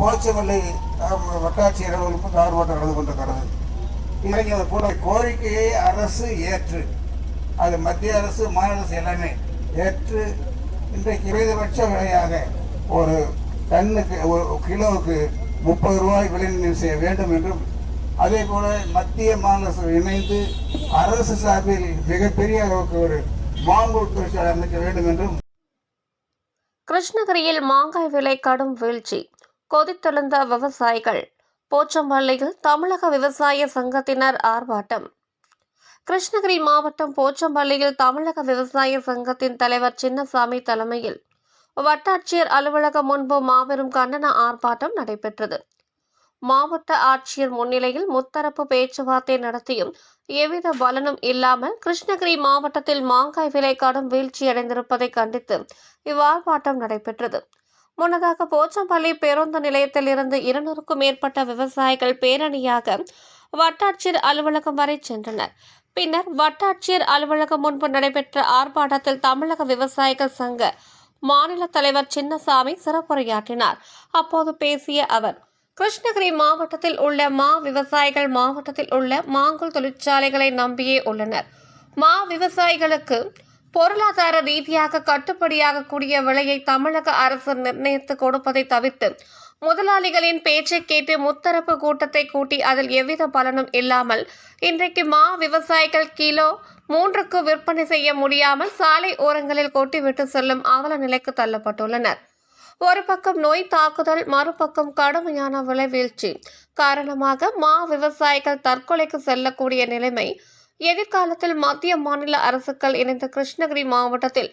போச்சமல்லி வட்டாட்சியர் அலுவலகம் கார்போட்டர் நடந்து கொண்டிருக்கிறது. இறங்கி அந்த கூட கோரிக்கையை அரசு ஏற்று அது மத்திய அரசு மாநில அரசு எல்லாமே ஏற்று இன்றைக்கு குறைந்தபட்ச விலையாக ஒரு டன்னுக்கு ஒரு கிலோவுக்கு முப்பது ரூபாய் விலை நிர்ணயம் செய்ய வேண்டும் என்றும் அதே போல மத்திய மாநில அரசு இணைந்து அரசு சார்பில் மிகப்பெரிய அளவுக்கு ஒரு மாங்கூர் தொழிற்சாலை அமைக்க வேண்டும் என்றும் கிருஷ்ணகிரியில் மாங்காய் விலை கடும் வீழ்ச்சி. கொதித்தெழுந்த விவசாயிகள் போச்சம்பள்ளியில் தமிழக விவசாய சங்கத்தினர் ஆர்ப்பாட்டம். கிருஷ்ணகிரி மாவட்டம் போச்சம்பள்ளியில் தமிழக விவசாய சங்கத்தின் தலைவர் சின்னசாமி தலைமையில் வட்டாட்சியர் அலுவலகம் முன்பு மாபெரும் கண்டன ஆர்ப்பாட்டம் நடைபெற்றது. மாவட்ட ஆட்சியர் முன்னிலையில் முத்தரப்பு பேச்சுவார்த்தை நடத்தியும் எவ்வித பலனும் இல்லாமல் கிருஷ்ணகிரி மாவட்டத்தில் மாங்காய் விலை கடும் வீழ்ச்சியடைந்திருப்பதை கண்டித்து இவ்வார்ப்பாட்டம் நடைபெற்றது. முன்னதாக போச்சம்பள்ளி பேருந்து நிலையத்தில் இருந்து இருநூறுக்கும் மேற்பட்ட விவசாயிகள் பேரணியாக வட்டாட்சியர் அலுவலகம் வரை சென்றனர். பின்னர் வட்டாட்சியர் அலுவலகம் முன்பு நடைபெற்ற ஆர்ப்பாட்டத்தில் தமிழக விவசாயிகள் சங்க மாநில தலைவர் சின்னசாமி சிறப்புரையாற்றினார். அப்போது பேசிய அவர் கிருஷ்ணகிரி மாவட்டத்தில் உள்ள மா விவசாயிகள் மாவட்டத்தில் உள்ள மாங்குள் தொழிற்சாலைகளை நம்பியே உள்ளனர். மா விவசாயிகளுக்கு பொருளாதார ரீதியாக கட்டுப்படியாகக்கூடிய விலையை தமிழக அரசு நிர்ணயித்து கொடுப்பதை தவிர்த்து முதலாளிகளின் பேச்சை கேட்டு முத்தரப்பு கூட்டத்தை கூட்டி அதில் எவ்வித பலனும் இல்லாமல் இன்றைக்கு மா விவசாயிகள் கிலோ மூன்றுக்கு விற்பனை செய்ய முடியாமல் சாலை ஓரங்களில் கொட்டிவிட்டு செல்லும் அவல நிலைக்கு தள்ளப்பட்டுள்ளனர். ஒரு பக்கம் நோய் தாக்குதல் மறுபக்கம் கடுமையான விலை வீழ்ச்சி. காரணமாக மா விவசாயிகள் தற்கொலைக்கு செல்லக்கூடிய நிலைமை எதிர்காலத்தில் மத்திய மாநில அரசுகள் இணைந்த கிருஷ்ணகிரி மாவட்டத்தில்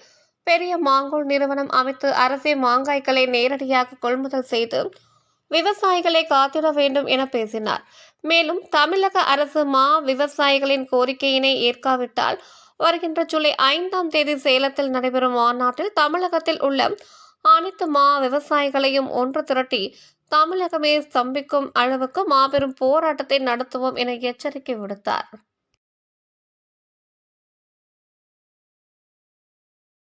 பெரிய மாங்கோல் நிறுவனம் அமைத்து அரசே மாங்காய்களை நேரடியாக கொள்முதல் செய்து விவசாயிகளை காத்திட வேண்டும் என பேசினார். மேலும் தமிழக அரசு மா விவசாயிகளின் கோரிக்கையினை ஏற்காவிட்டால் வருகின்ற ஜூலை ஐந்தாம் தேதி சேலத்தில் நடைபெறும் மாநாட்டில் தமிழகத்தில் உள்ள அனைத்து மா விவசாயிகளையும் ஒன்று திரட்டி தமிழகமே ஸ்தம்பிக்கும் அளவுக்கு மாபெரும் போராட்டத்தை நடத்துவோம் என எச்சரிக்கை விடுத்தார்.